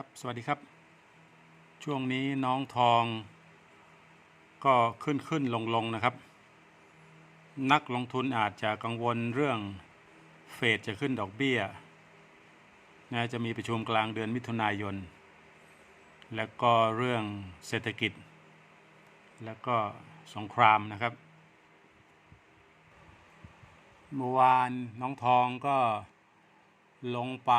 ครับสวัสดีครับ ช่วงนี้น้องทอง ก็ขึ้นขึ้นลงลงนะครับ นักลงทุนอาจจะกังวลเรื่องเฟดจะขึ้นดอกเบี้ยนะจะมีประชุมกลางเดือนมิถุนายน แล้วก็เรื่องเศรษฐกิจ แล้วก็สงครามนะครับเมื่อวานน้องทองก็ลงไป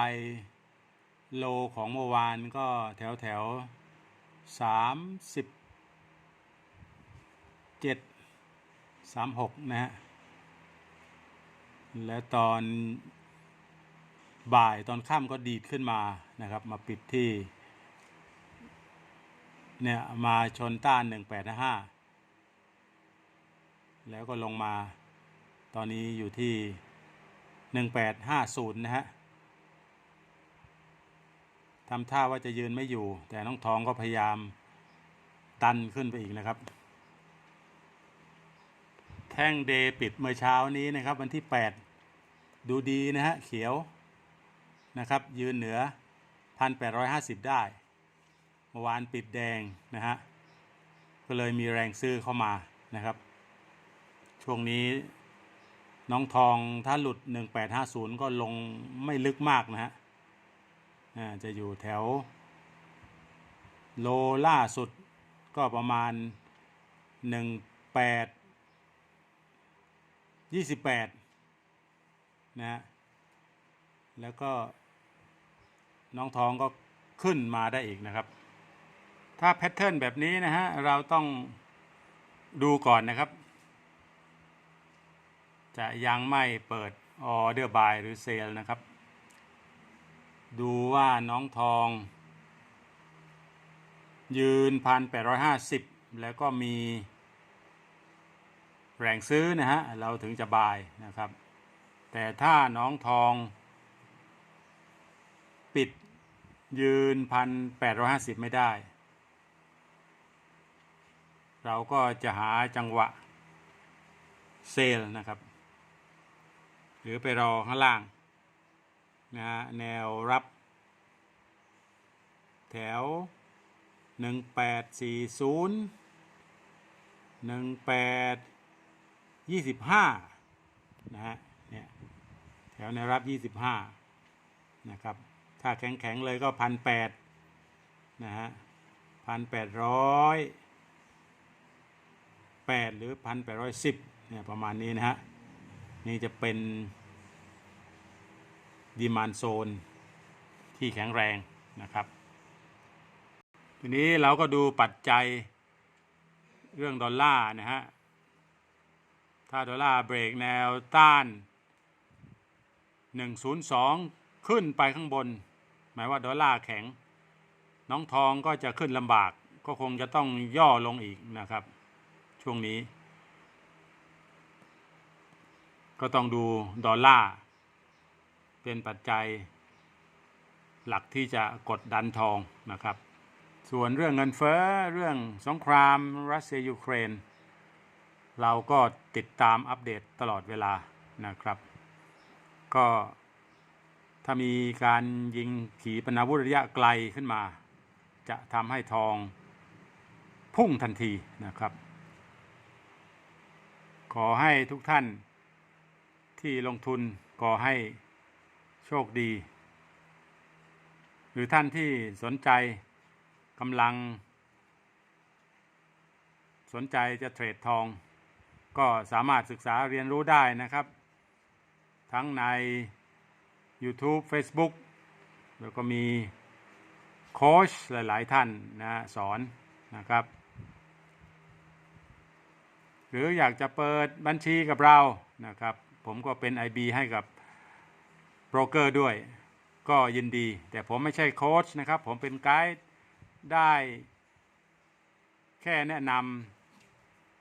โลของเมื่อวานก็แถวแถวสามสิบเจ็ดสามหกนะฮะ และตอนบ่ายตอนค่ำก็ดีดขึ้นมานะครับ มาปิดที่เนี่ยมาชนต้านหนึ่งแปดห้าแล้วก็ลงมาตอนนี้อยู่ที่หนึ่งแปดห้าศูนย์นะฮะ ทำท่าว่าจะยืนไม่อยู่ แต่น้องทองก็พยายามดันขึ้นไปอีกนะครับ แท่งเดปิดเมื่อเช้านี้นะครับ วันที่ 8 ดูดีนะฮะเขียวนะครับ ยืนเหนือ 1,850 ได้ เมื่อวานปิดแดงนะฮะก็เลยมีแรงซื้อเข้ามานะครับ ช่วงนี้น้องทองถ้าหลุด 1850 ก็ลงไม่ลึกมากนะฮะ จะอยู่แถว โลล่าสุดก็ประมาณ 18 28 นะฮะแล้วก็น้องทองก็ขึ้นมาได้อีกนะครับ ถ้าแพทเทิร์นแบบนี้นะฮะ เราต้องดูก่อนนะครับ จะยังไม่เปิดออเดอร์บายหรือเซลนะครับ ดูว่าน้องทอง ยืนพันแปดร้อยห้าสิบแล้วก็มี แรงซื้อนะฮะ เราถึงจะบายนะครับ แต่ถ้าน้องทอง ปิดยืนพันแปดร้อยห้าสิบไม่ได้ เราก็จะหาจังหวะเซลนะครับ หรือไปรอข้างล่าง นะฮะแนวรับ แถว 1840 18 25 นะฮะเนี่ยแถวแนวรับ 25 นะครับ ถ้าแข็ง ๆ เลยก็ 1,800 นะฮะ 1,800 8 หรือ 1,810เนี่ยประมาณนี้นะฮะ นี่จะเป็น ดีมานโซนที่แข็งแรงนะครับ ทีนี้เราก็ดูปัจจัยเรื่องดอลลาร์นะฮะ ถ้าดอลลาร์เบรกแนวต้าน 102 ขึ้นไปข้างบน หมายว่าดอลลาร์แข็ง น้องทองก็จะขึ้นลำบาก ก็คงจะต้องย่อลงอีกนะครับ ช่วงนี้ ก็ต้องดูดอลลาร์ เป็นปัจจัยหลักที่จะกดดันทองนะครับ ส่วนเรื่องเงินเฟ้อเรื่องสงครามรัสเซียยูเครน เราก็ติดตามอัปเดตตลอดเวลานะครับ ก็ถ้ามีการยิงขีปนาวุธระยะไกลขึ้นมา จะทำให้ทองพุ่งทันทีนะครับ ขอให้ทุกท่านที่ลงทุนขอให้ โชคดี หรือท่านที่สนใจกำลัง สนใจจะเทรดทอง ก็สามารถศึกษาเรียนรู้ได้นะครับ ทั้งใน YouTube Facebook แล้วก็มีโค้ชหลาย ๆ ท่านนะสอนนะครับ หรืออยากจะเปิดบัญชีกับเรานะครับ ผมก็เป็น IB ให้กับ โบรกเกอร์ด้วย ก็ยินดี แต่ผมไม่ใช่โค้ชนะครับ ผมเป็นไกด์ได้ แค่แนะน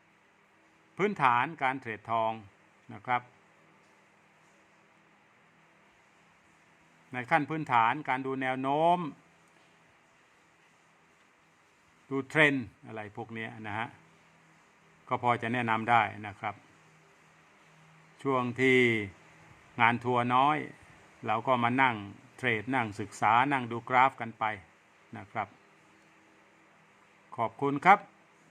ำพื้นฐานการเทรดทองนะครับ ในขั้นพื้นฐานการดูแนวโน้ม ดูเทรนอะไรพวกนี้นะฮะ ก็พอจะแนะนำได้นะครับ ช่วงที่งานทัวร์น้อย เราก็มานั่งเทรดนั่งศึกษานั่งดูกราฟกันไปนะครับ ขอบคุณครับ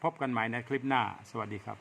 พบกันใหม่ในคลิปหน้า สวัสดีครับ